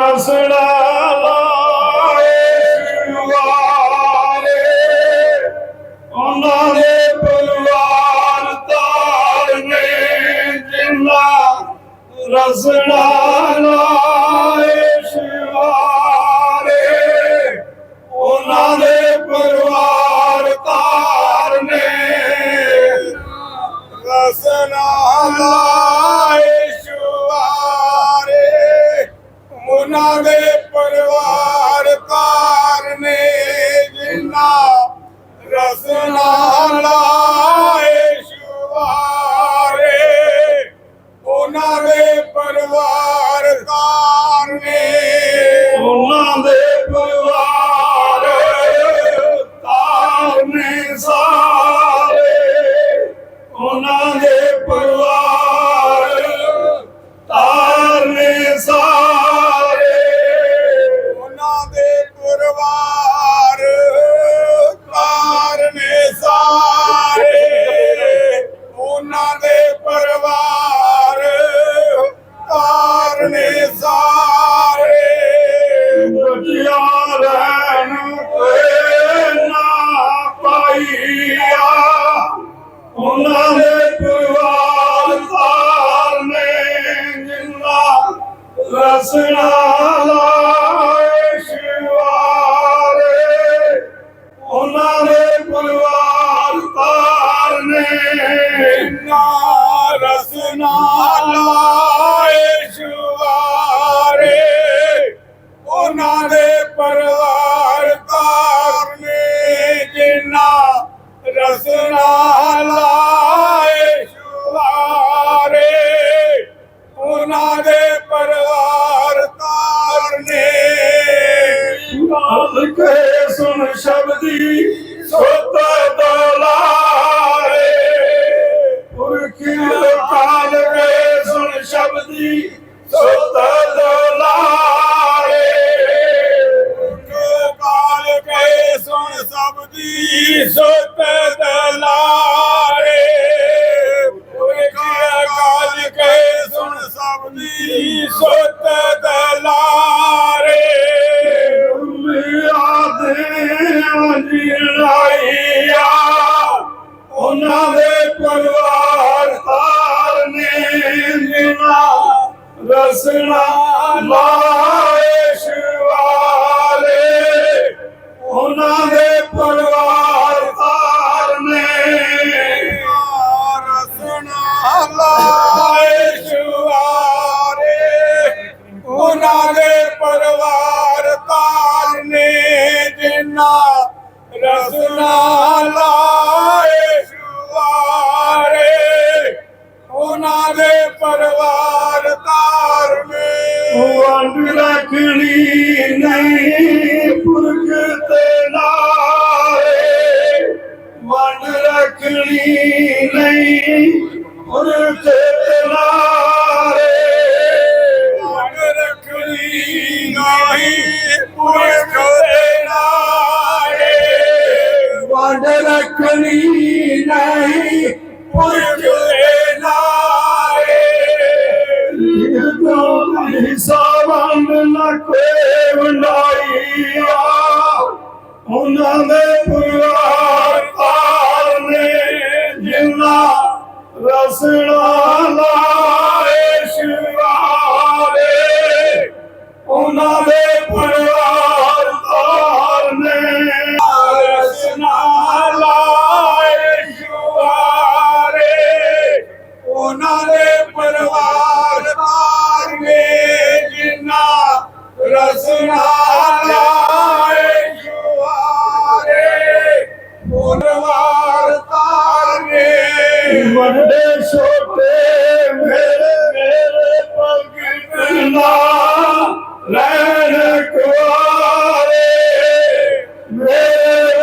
ਰਸਣਾ ਲਾਏ ਸ਼ਿਵਾਰੇ ਉਹਨਾਂ ਦੇ ਪਰਿਵਾਰ ਤਾਰਨੇ ਜਿੰਨਾ ਰਸੜਾ ਲਾਏ ਸ਼ਿਵਾਰੇ ਉਹਨਾਂ ਦੇ ਪਰਿਵਾਰ ਤਾਰਨੇ ਰਸਨਾ ਲਾਏ ਸੁਣ ਸਬਦੀ ਸੁਤ ਦਲਾਰੇ ਪੁਰਖੀ ਕਾਲ ਕੇ ਸੁਣ ਸਬਦੀ ਸੁਤ ਦਲਾਰੇ ਮਿਆ ਦੇ ਅਜਿਹਾਈਆ ਉਹਨਾਂ ਦੇ ਪਰਿਵਾਰ ਤਾਰਨੇ ਜਿਨਾ ਰਸਨਾ ਲਾਏ ਰਸਨਾ ਲਾਏ ਸ਼ੁਵਾਰੇ ਉਹਨਾਂ ਦੇ ਪਰਿਵਾਰ ਤਾਰਨੇ ਵੰਡ ਰੱਖਣੀ ਨਹੀਂ ਪੁਰਖ ਤੇ ਨਾਰੇ ਵੰਡ ਰੱਖਣੀ ਨਹੀਂ ਪੁਰਖ ਤੇ ਨਾਰੇ ਵੰਡ ਰੱਖਣੀ ਨਹੀਂ ਪੁਰਖ ਰੱਖਣੀ ਨਹੀਂ ਪੁਰਖ ਤੇ ਨਾਰੇ ਜਦੋਂ ਸਾਵੰਦ ਨਾ ਕੋਈ ਵੰਡਾਈਆ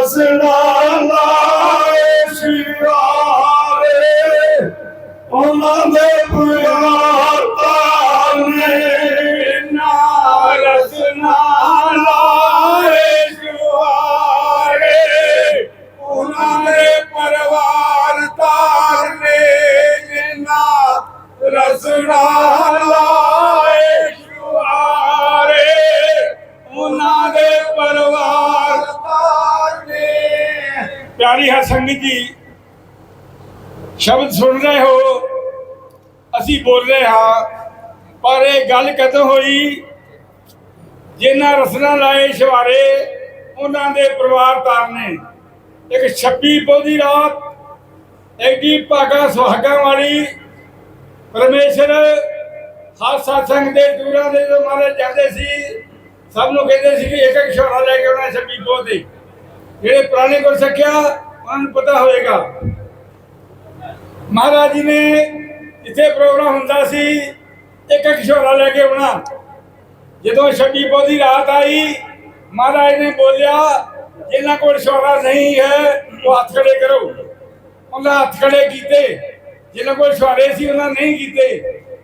ਰਸਨਾ ਹੈ ਸ਼ਬਦ ਸੁਣ ਰਹੇ ਹੋ, ਅਸੀਂ ਬੋਲ ਰਹੇ ਹਾਂ, ਪਰ ਇਹ ਗੱਲ ਕਦੋਂ ਹੋਈ? ਜਿਨ੍ਹਾਂ ਰਸਨਾ ਲਾਏ ਸ਼ਵਾਰੇ, ਉਹਨਾਂ ਦੇ ਪਰਿਵਾਰ ਤਾਰਨੇ। ਇੱਕ 26 ਪੌਦੀ ਰਾਤ, ਐਡੀ ਭਾਗਾ ਸੁਹਾਗਾ ਵਾਲੀ ਪਰਮੇਸ਼ਰ ਹਰ satsang ਦੇ ਦੂਰਾਂ ਦੇ ਜੋ ਮਾਰੇ ਜਾਂਦੇ ਸੀ, ਸਭ ਨੂੰ ਕਹਿੰਦੇ ਸੀ ਕਿ ਇੱਕ ਇੱਕ ਸ਼ੋਰਾ ਲੈ ਕੇ ਆਉਣਾ 26 ਪੌਦੇ ਜਿਹੜੇ ਪੁਰਾਣੇ ਕੋਲ ਸਕਿਆ ਪਤਾ ਹੋਵੇਗਾ ਮਹਾਰਾਜ ਜੀ ਨੇ ਜਿੱਥੇ ਪ੍ਰੋਗਰਾਮ ਹੁੰਦਾ ਸੀ, ਇੱਕ ਇੱਕ ਲੈ ਕੇ ਆਉਣਾ। ਜਦੋਂ ਛੱਡੀ ਪੌਦੀ ਰਾਤ ਆਈ, ਮਹਾਰਾਜ ਨੇ ਬੋਲਿਆ, ਜਿਨ੍ਹਾਂ ਕੋਲ ਸ਼ੋਰਾ ਨਹੀਂ ਹੈ, ਉਹ ਹੱਥ ਖੜੇ ਕਰੋ। ਉਹਨਾਂ ਹੱਥ ਖੜੇ ਕੀਤੇ। ਜਿਨ੍ਹਾਂ ਕੋਲ ਸ਼ੋਰੇ ਸੀ, ਉਹਨਾਂ ਨਹੀਂ ਕੀਤੇ।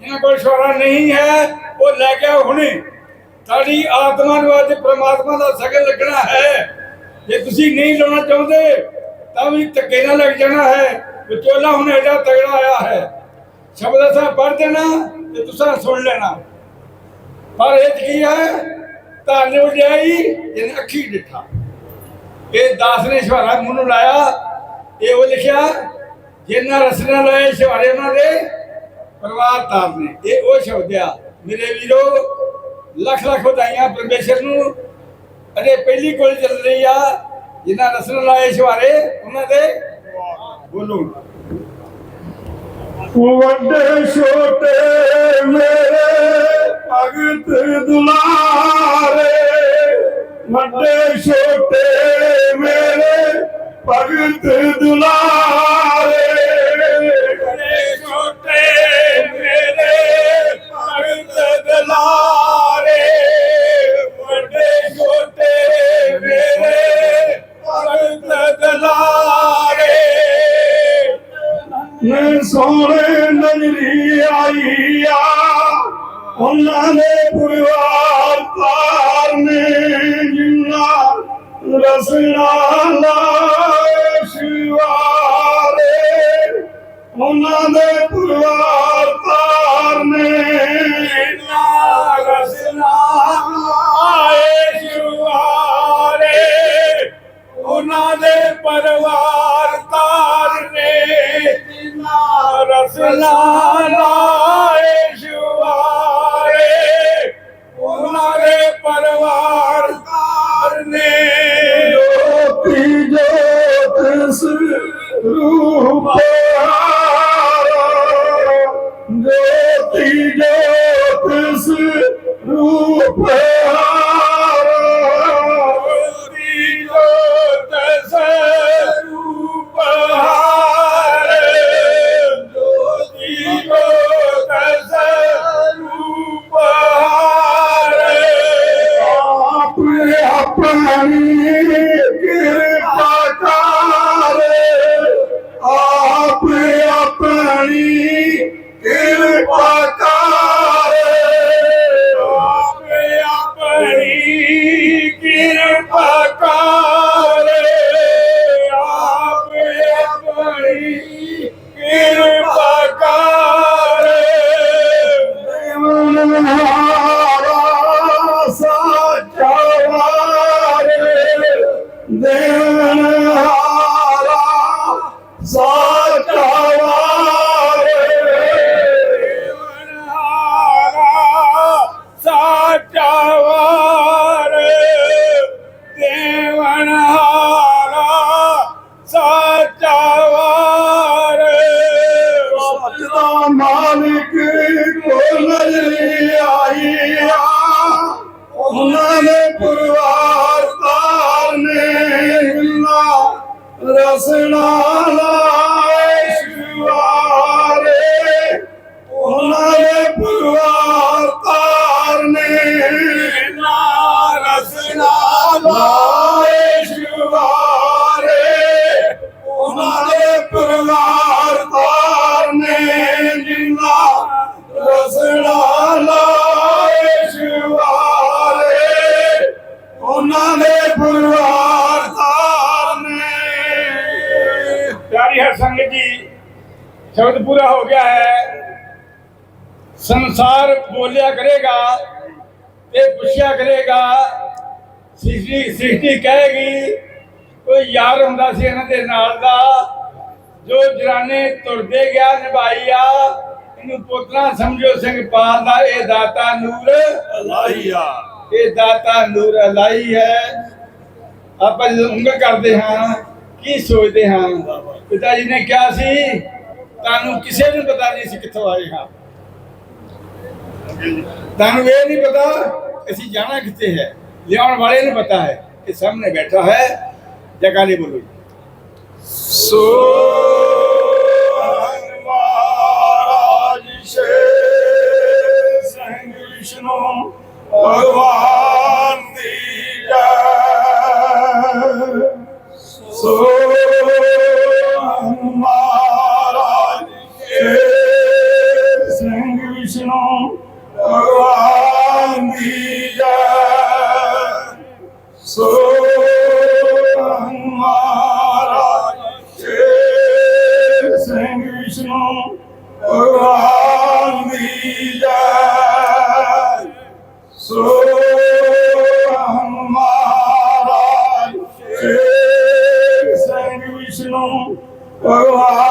ਜਿਨ੍ਹਾਂ ਕੋਲ ਸ਼ੋਰਾ ਨਹੀਂ ਹੈ, ਉਹ ਲੈ ਕੇ ਆਓ ਹੁਣੇ। ਸਾਡੀ ਆਤਮਾ ਨੂੰ ਅੱਜ ਪ੍ਰਮਾਤਮਾ ਦਾ ਸਗਨ ਲੱਗਣਾ ਹੈ। ਜੇ ਤੁਸੀਂ ਨਹੀਂ ਲਾਉਣਾ ਚਾਹੁੰਦੇ ਤਾਂ ਵੀ ਧੱਕੇ ਨਾਲ ਲੱਗ ਜਾਣਾ ਹੈ ਵਿਚੋਲਾ ਹੁਣ ਐਡਾ ਤਗੜਾ ਆਇਆ ਹੈ। ਸ਼ਬਦ ਅਸਾਂ ਪੜ੍ਹ ਦੇਣਾ ਤੇ ਤੁਸੀਂ ਸੁਣ ਲੈਣਾ। ਪਰ ਇਹ ਕੀ ਹੈ? ਧੰਨ ਵਜਾਈ ਜਿਹਨੇ ਅੱਖੀ ਡਿਠਾ। ਇਹ ਦਾਸ ਨੇ ਸ਼ਵਾਰਾ ਮੂੰਹ ਨੂੰ ਲਾਇਆ। ਇਹ ਉਹ ਲਿਖਿਆ ਜਿਨ੍ਹਾਂ ਰਸਨਾ ਲਾਏ ਸ਼ਵਾਰੇ ਉਹਨਾਂ ਦੇ, ਪਰਿਵਾਰ ਤਾਰਨੇ ਇਹ ਉਹ ਸ਼ਬਦ ਆ। ਮੇਰੇ ਵੀਰੋ, ਲੱਖ ਲੱਖ ਵਧਾਈਆਂ ਪਰਮੇਸ਼ਰ ਨੂੰ। ਅਜੇ ਪਹਿਲੀ ਕੋਲ ਚੱਲ ਰਹੀ ਆ। ਜਿਨ੍ਹਾਂ ਰਸਨਾ ਲਾਏ ਸ਼ਵਾਰੇ ਉਹਨਾਂ ਦੇ ਬੋਲੋ ਵੱਡੇ ਛੋਟੇ ਮੇਰੇ ਭਗਤ ਦੁਲਾਰੇ ਵੱਡੇ ਛੋਟੇ ਮੇਰੇ ਸੋਹਣੇ ਨਜ਼ਰੀ ਆਈ ਆ ਉਹਨਾਂ ਦੇ ਪਰਿਵਾਰ ਤਾਰਨੇ ਜਿੰਨਾ ਰਸਨਾ ਲਾਏ Rupa, ਉਹਨਾਂ ਦੇ ਪਰਿਵਾਰ ਤਾਰਨੇ ਪਿਆਰੀ ਹਰ ਸੰਗਤ ਜੀ, ਸ਼ਬਦ ਪੂਰਾ ਹੋ ਗਿਆ ਹੈ। ਸੰਸਾਰ ਬੋਲਿਆ ਕਰੇਗਾ ਤੇ ਪੁੱਛਿਆ ਕਰੇਗਾ। ਸਿਸ਼ਟੀ ਸਿਸ਼ਟੀ ਕਹੇਗੀ, ਕੋਈ ਯਾਰ ਹੁੰਦਾ ਸੀ ਇਹਨਾਂ ਦੇ ਨਾਲ ਦਾ, ਜੋ ਜਰਾਨੇ ਤੁਰਦੇ ਗਿਆ, ਨਿਭਾਈਆ। ਇਹਨੂੰ ਪੁੱਤਰਾ ਸਮਝੋ ਸਿੰਘ ਪਾਲ ਦਾ, ਇਹ ਦਾਤਾ ਨੂਰ ਲਾਈਆ ਇਹ ਦਾਤਾ ਨੂਰ ਅਲਾਈ ਹੈ। ਆਪਾਂ ਜਦੋਂ ਉਂਗਲ ਕਰਦੇ ਹਾਂ, ਕੀ ਸੋਚਦੇ ਹਾਂ? ਪਿਤਾ ਜੀ ਨੇ ਕਿਹਾ ਸੀ, ਤੁਹਾਨੂੰ ਕਿਸੇ ਨੂੰ ਪਤਾ ਨਹੀਂ ਸੀ ਕਿੱਥੋਂ ਆਏ ਹਾਂ। ਤੁਹਾਨੂੰ ਇਹ ਨਹੀਂ ਪਤਾ, ਅਸੀਂ ਜਾਣਾ ਕਿੱਥੇ ਹੈ? ਲਿਆਉਣ ਵਾਲੇ ਨੂੰ ਪਤਾ ਹੈ ਕਿ ਸਾਹਮਣੇ ਬੈਠਾ ਹੈ। ਜਗ੍ਹਾ ਨਹੀਂ ਬੋਲੋ ਸੋ ਮਹਾਰਾਜ ਸ਼ੇਰ ਸਿੰਘ ਵਿਸ਼ਨੂੰ। ਭਗਵਾਨ ਦੀ ਜੈ। ਸੋ ਮਹਾਰਾਜ ਸ਼ੇਰ ਸਿੰਘ ਵਿਸ਼ਨੂੰ ਭਗਵਾਨ ਦੀ ਵਿਸ਼ਨੂੰ